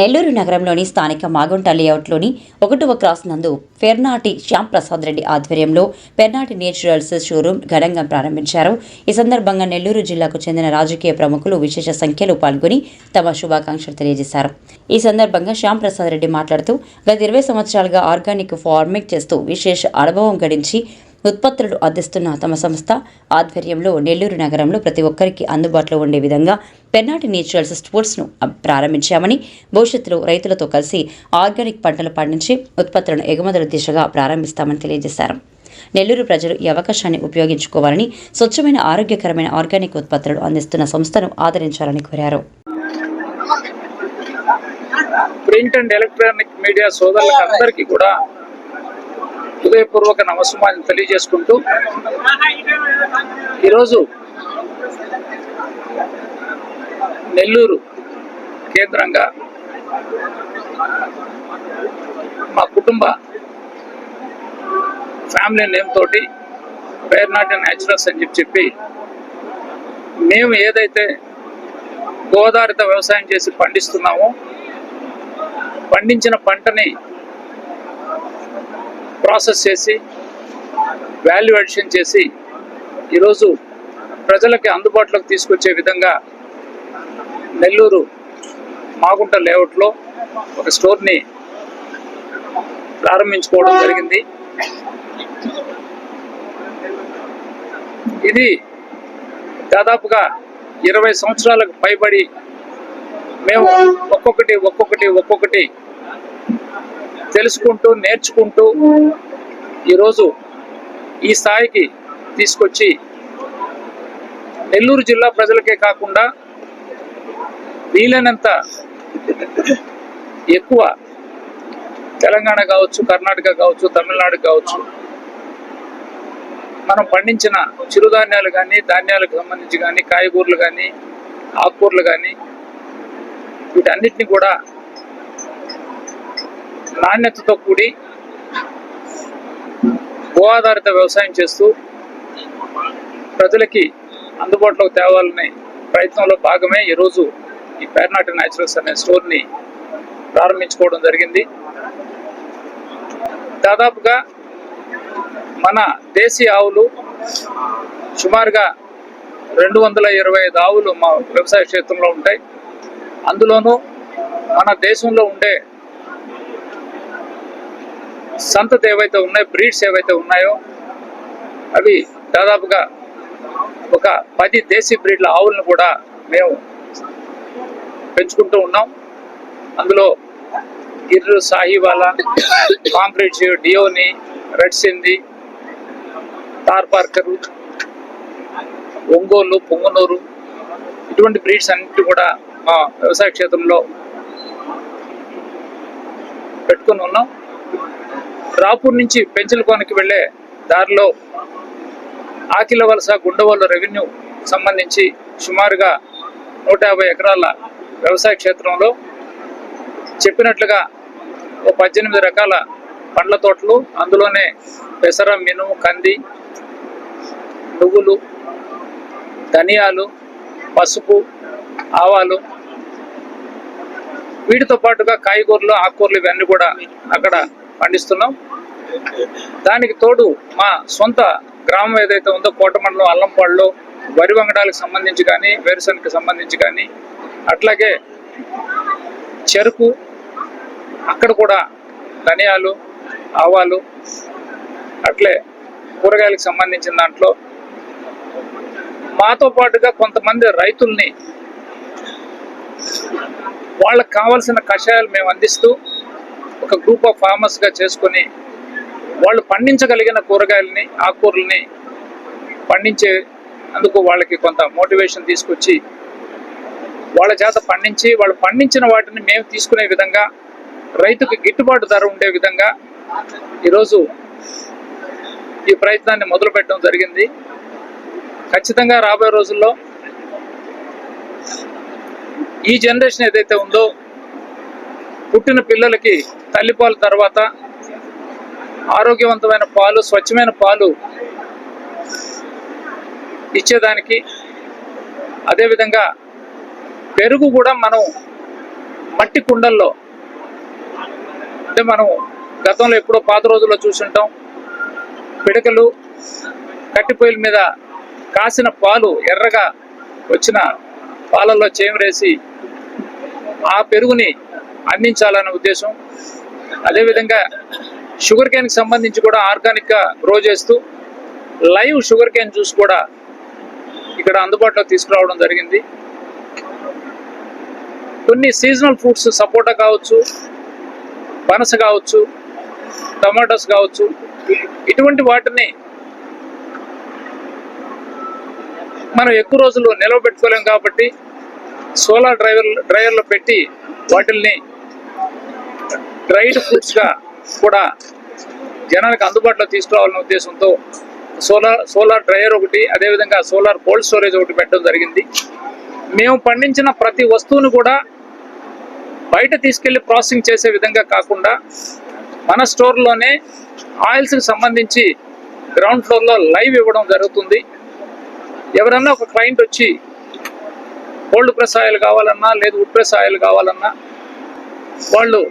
నెల్లూరు నగరంలోని స్థానిక మాగుంట లేఅవుట్లోని ఒకటవ క్రాస్ నందు ఫెర్నాటి శ్యామ్ ప్రసాద్ రెడ్డి ఆధ్వర్యంలో ఫెర్నాటి నేచురల్స్ షోరూం ఘనంగా ప్రారంభించారు. ఈ సందర్భంగా నెల్లూరు జిల్లాకు చెందిన రాజకీయ ప్రముఖులు విశేష సంఖ్యలో పాల్గొని తమ శుభాకాంక్షలు తెలియజేశారు. ఈ సందర్భంగా శ్యామ్ ప్రసాద్ రెడ్డి మాట్లాడుతూ గత ఇరవై సంవత్సరాలుగా ఆర్గానిక్ ఫార్మింగ్ చేస్తూ విశేష అనుభవం గడించి ఉత్పత్తులు అందిస్తున్న తమ సంస్థ ఆధ్వర్యంలో నెల్లూరు నగరంలో ప్రతి ఒక్కరికి అందుబాటులో ఉండే విధంగా పెన్నాటి నేచురల్స్ స్పోర్ట్స్ను ప్రారంభించామని భవిష్యత్తులో రైతులతో కలిసి ఆర్గానిక్ పంటలు పండించి ఉత్పత్తులను ఎగుమతుల దిశగా ప్రారంభిస్తామని తెలియజేశారు. నెల్లూరు ప్రజలు ఈ అవకాశాన్ని ఉపయోగించుకోవాలని స్వచ్ఛమైన ఆరోగ్యకరమైన ఆర్గానిక్ ఉత్పత్తులను అందిస్తున్న సంస్థను ఆదరించాలని కోరారు. ప్రింట్ అండ్ ఎలక్ట్రానిక్ మీడియా సోదరులకు అందరికీ కూడా హృదయపూర్వక నమస్కారం తెలియజేసుకుంటూ ఈరోజు నెల్లూరు కేంద్రంగా మా కుటుంబ ఫ్యామిలీ నేమ్ తోటి పేర్నాటి న్యాచురల్స్ అని చెప్పి చెప్పి మేము ఏదైతే గోదావరితో వ్యవసాయం చేసి పండిస్తున్నామో పండించిన పంటని ప్రాసెస్ చేసి వాల్యూ అడిషన్ చేసి ఈరోజు ప్రజలకి అందుబాటులోకి తీసుకొచ్చే విధంగా నెల్లూరు మాగుంట లేఅవుట్లో ఒక స్టోర్ని ప్రారంభించుకోవడం జరిగింది. ఇది దాదాపుగా ఇరవై సంవత్సరాలకు పైబడి మేము ఒక్కొక్కటి ఒక్కొక్కటి ఒక్కొక్కటి తెలుసుకుంటూ నేర్చుకుంటూ ఈరోజు ఈ స్థాయికి తీసుకొచ్చి నెల్లూరు జిల్లా ప్రజలకే కాకుండా వీలైనంత ఎక్కువ తెలంగాణ కావచ్చు కర్ణాటక కావచ్చు తమిళనాడు కావచ్చు మనం పండించిన చిరుధాన్యాలు కానీ ధాన్యాలకు సంబంధించి కానీ కాయగూరలు కానీ ఆకుకూరలు కానీ వీటన్నిటిని కూడా నాణ్యతతో కూడి భూ ఆధారిత వ్యవసాయం చేస్తూ ప్రజలకి అందుబాటులోకి తేవాలనే ప్రయత్నంలో భాగమే ఈరోజు ఈ పేర్నాటి న్యాచురల్స్ అనే స్టోర్ని ప్రారంభించుకోవడం జరిగింది. దాదాపుగా మన దేశీ ఆవులు సుమారుగా రెండు వందల ఇరవై ఐదు ఆవులు మా వ్యవసాయ క్షేత్రంలో ఉంటాయి. అందులోనూ మన దేశంలో ఉండే సంతతి ఏవైతే ఉన్నాయో బ్రీడ్స్ ఏవైతే ఉన్నాయో అవి దాదాపుగా ఒక పది దేశీ బ్రీడ్ల ఆవులను కూడా మేము పెంచుకుంటూ ఉన్నాం. అందులో గిర్రు సాహివాలా కాంక్రీట్ డియోని రెడ్ సింది తార్ పార్కరు ఒంగోలు పొంగనూరు ఇటువంటి బ్రీడ్స్ అన్నిటి కూడా మా వ్యవసాయ క్షేత్రంలో పెట్టుకుని ఉన్నాం. రాపూర్ నుంచి పెంచలకోనకి వెళ్ళే దారిలో ఆకిల వలస గుండవల్లు రెవెన్యూ సంబంధించి సుమారుగా నూట యాభై ఎకరాల వ్యవసాయ క్షేత్రంలో చెప్పినట్లుగా ఓ పద్దెనిమిది రకాల పండ్ల తోటలు అందులోనే పెసర మినుము కంది నువ్వులు ధనియాలు పసుపు ఆవాలు. వీటితో పాటుగా కాయగూరలు ఆకుకూరలు ఇవన్నీ కూడా అక్కడ పండిస్తున్నాం. దానికి తోడు మా సొంత గ్రామం ఏదైతే ఉందో కోట మండలం అల్లంపాడులో వరి వంగడాలకు సంబంధించి కానీ వేరుశనగకి సంబంధించి కానీ అట్లాగే చెరుకు అక్కడ కూడా ధనియాలు ఆవాలు అట్లే కూరగాయలకు సంబంధించిన దాంట్లో మాతో పాటుగా కొంతమంది రైతుల్ని వాళ్ళకి కావాల్సిన కషాయాలు మేము అందిస్తూ ఒక గ్రూప్ ఆఫ్ ఫార్మర్స్గా చేసుకొని వాళ్ళు పండించగలిగిన కూరగాయలని ఆకుకూరల్ని పండించే అందుకు వాళ్ళకి కొంత మోటివేషన్ తీసుకొచ్చి వాళ్ళ చేత పండించి వాళ్ళు పండించిన వాటిని మేము తీసుకునే విధంగా రైతుకు గిట్టుబాటు ధర ఉండే విధంగా ఈరోజు ఈ ప్రయత్నాన్ని మొదలు పెట్టడం జరిగింది. ఖచ్చితంగా రాబోయే రోజుల్లో ఈ జనరేషన్ ఏదైతే ఉందో పుట్టిన పిల్లలకి తల్లిపాలు తర్వాత ఆరోగ్యవంతమైన పాలు స్వచ్ఛమైన పాలు ఇచ్చేదానికి. అదేవిధంగా పెరుగు కూడా మనం మట్టి కుండల్లో అంటే మనం గతంలో ఎప్పుడో పాత రోజుల్లో చూసుంటాం. పిడకలు కట్టి పొయ్యిల మీద కాసిన పాలు ఎర్రగా వచ్చిన పాలల్లో చేమరేసి ఆ పెరుగుని అందించాలనే ఉద్దేశం. అదేవిధంగా షుగర్ క్యాన్కి సంబంధించి కూడా ఆర్గానిక్గా గ్రో చేస్తూ లైవ్ షుగర్ క్యాన్ జ్యూస్ కూడా ఇక్కడ అందుబాటులో తీసుకురావడం జరిగింది. కొన్ని సీజనల్ ఫ్రూట్స్ సపోటా కావచ్చు పనస కావచ్చు టమాటోస్ కావచ్చు ఇటువంటి వాటిని మనం ఎక్కువ రోజులు నిలవబెట్టుకోలేం కాబట్టి సోలార్ డ్రైవర్ డ్రైవర్లో పెట్టి వాటిల్ని డ్రైడ్ ఫ్రూట్స్గా కూడా జనానికి అందుబాటులో తీసుకురావాలనే ఉద్దేశంతో సోలార్ సోలార్ డ్రైయర్ ఒకటి అదేవిధంగా సోలార్ కోల్డ్ స్టోరేజ్ ఒకటి పెట్టడం జరిగింది. మేము పండించిన ప్రతి వస్తువును కూడా బయట తీసుకెళ్ళి ప్రాసెసింగ్ చేసే విధంగా కాకుండా మన స్టోర్లోనే ఆయిల్స్కి సంబంధించి గ్రౌండ్ ఫ్లోర్లో లైవ్ ఇవ్వడం జరుగుతుంది. ఎవరన్నా ఒక క్లయింట్ వచ్చి కోల్డ్ ప్రెస్ ఆయిల్ కావాలన్నా లేదు వుడ్ ప్రెస్ ఆయిల్ కావాలన్నా వాళ్ళు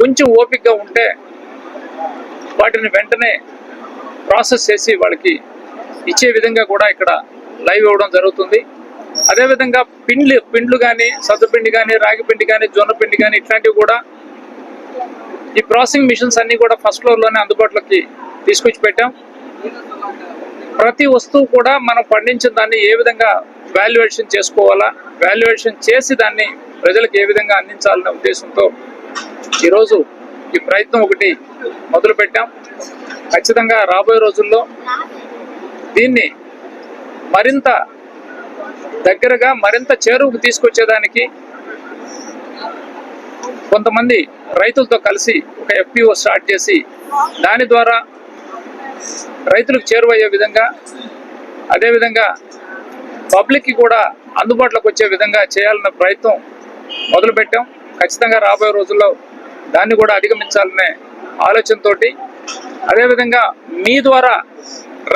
కొంచెం ఓపికగా ఉంటే వాటిని వెంటనే ప్రాసెస్ చేసి వాళ్ళకి ఇచ్చే విధంగా కూడా ఇక్కడ లైవ్ ఇవ్వడం జరుగుతుంది. అదేవిధంగా పిండ్లు పిండ్లు కానీ సద్దుపిండి కానీ రాగి పిండి కానీ జొన్న పిండి కానీ ఇట్లాంటివి కూడా ఈ ప్రాసెసింగ్ మిషన్స్ అన్ని కూడా ఫస్ట్ ఫ్లోర్లోనే అందుబాటులోకి తీసుకొచ్చి పెట్టాం. ప్రతి వస్తువు కూడా మనం పండించిన దాన్ని ఏ విధంగా వాల్యుయేషన్ చేసుకోవాలా వాల్యుయేషన్ చేసి దాన్ని ప్రజలకు ఏ విధంగా అందించాలనే ఉద్దేశంతో ఈరోజు ఈ ప్రయత్నం ఒకటి మొదలు పెట్టాం. ఖచ్చితంగా రాబోయే రోజుల్లో దీన్ని మరింత దగ్గరగా మరింత చేరువుకు తీసుకొచ్చేదానికి కొంతమంది రైతులతో కలిసి ఒక ఎఫ్పిఓ స్టార్ట్ చేసి దాని ద్వారా రైతులకు చేరువయ్యే విధంగా అదేవిధంగా పబ్లిక్కి కూడా అందుబాటులోకి వచ్చే విధంగా చేయాలన్న ప్రయత్నం మొదలుపెట్టాం ఖచ్చితంగా రాబోయే రోజుల్లో దాన్ని కూడా అధిగమించాలనే ఆలోచనతోటి అదేవిధంగా మీ ద్వారా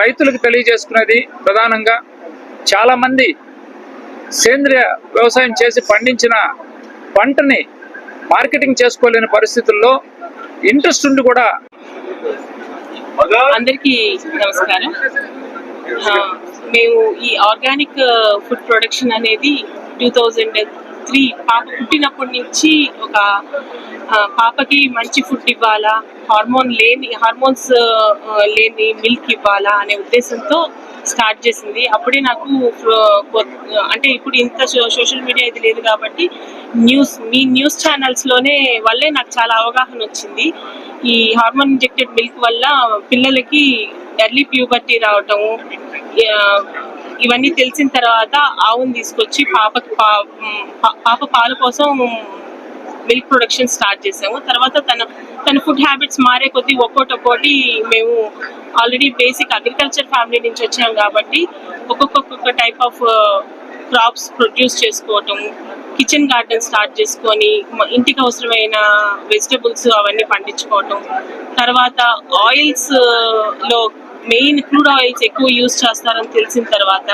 రైతులకు తెలియజేసుకునేది ప్రధానంగా చాలామంది సేంద్రియ వ్యవసాయం చేసి పండించిన పంటని మార్కెటింగ్ చేసుకోలేని పరిస్థితుల్లో ఇంట్రెస్ట్ ఉండి కూడా అందరికీ నమస్కారం. మేము ఈ ఆర్గానిక్ ఫుడ్ ప్రొడక్షన్ అనేది టూ థౌజండ్ త్రీ పాప పుట్టినప్పటి నుంచి ఒక పాపకి మంచి ఫుడ్ ఇవ్వాలా హార్మోన్ లేని హార్మోన్స్ లేని మిల్క్ ఇవ్వాలా అనే ఉద్దేశంతో స్టార్ట్ చేసింది. అప్పుడే నాకు అంటే ఇప్పుడు ఇంత సోషల్ మీడియా ఇది లేదు కాబట్టి న్యూస్ మీ న్యూస్ ఛానల్స్లోనే వల్లే నాకు చాలా అవగాహన వచ్చింది. ఈ హార్మోన్ ఇంజెక్టెడ్ మిల్క్ వల్ల పిల్లలకి ఎర్లీ ప్యూబర్టీ రావటము ఇవన్నీ తెలిసిన తర్వాత ఆవును తీసుకొచ్చి పాపకి పా పా- పాప పాల కోసం మిల్క్ ప్రొడక్షన్ స్టార్ట్ చేసాము తర్వాత తన తన ఫుడ్ హ్యాబిట్స్ మారే కొద్దీ ఒక్కోటి ఒక్కోటి మేము ఆల్రెడీ బేసిక్ అగ్రికల్చర్ ఫ్యామిలీ నుంచి వచ్చాం కాబట్టి ఒక్కొక్క టైప్ ఆఫ్ క్రాప్స్ ప్రొడ్యూస్ చేసుకోవటం కిచెన్ గార్డెన్ స్టార్ట్ చేసుకొని ఇంటికి అవసరమైన వెజిటబుల్స్ అవన్నీ పండించుకోవటం తర్వాత ఆయిల్స్ uh, లో మెయిన్ క్రూడ్ ఆయిల్స్ ఎక్కువ యూజ్ చేస్తారని తెలిసిన తర్వాత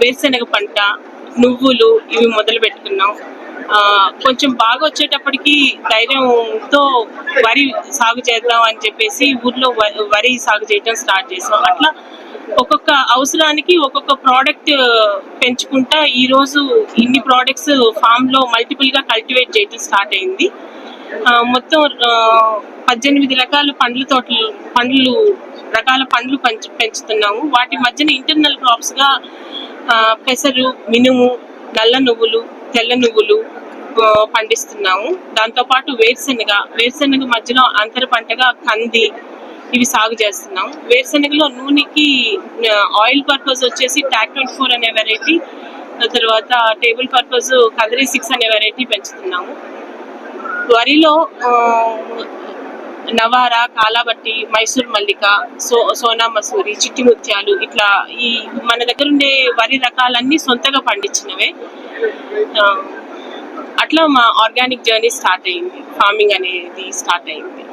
వేరుశనగ పంట నువ్వులు ఇవి మొదలు పెట్టుకున్నాం. కొంచెం బాగా వచ్చేటప్పటికి ధైర్యంతో వరి సాగు చేద్దాం అని చెప్పేసి ఊర్లో వరి సాగు చేయడం స్టార్ట్ చేసాం. అట్లా ఒక్కొక్క అవసరానికి ఒక్కొక్క ప్రోడక్ట్ పెంచుకుంటా ఈరోజు ఇన్ని ప్రోడక్ట్స్ ఫామ్లో మల్టిపుల్గా కల్టివేట్ చేయడం స్టార్ట్ అయింది. మొత్తం పద్దెనిమిది రకాల పండ్ల తోటలు పండ్లు రకాల పండ్లు పెంచు పెంచుతున్నాము. వాటి మధ్యన ఇంటర్నల్ క్రాప్స్గా పెసరు మినుము నల్ల నువ్వులు తెల్ల నువ్వులు పండిస్తున్నాము. దాంతో పాటు వేరుశెనగ వేరుశెనగ మధ్యలో అంతర పంటగా కంది ఇవి సాగు చేస్తున్నాం వేరుశెనగలో నూనెకి ఆయిల్ పర్పస్ వచ్చేసి ట్యాక్ ట్వంటీ ఫోర్ అనే వెరైటీ తర్వాత టేబుల్ పర్పస్ కదరీ సిక్స్ అనే వెరైటీ పెంచుతున్నాము. వరిలో నవారా కాలాబట్టి మైసూర్ మల్లిక సో సోనా మసూరి చిట్టి ముత్యాలు ఇట్లా ఈ మన దగ్గర ఉండే వరి రకాలన్నీ సొంతగా పండించినవే. అట్లా మా ఆర్గానిక్ జర్నీ స్టార్ట్ అయింది. ఫార్మింగ్ అనేది స్టార్ట్ అయింది.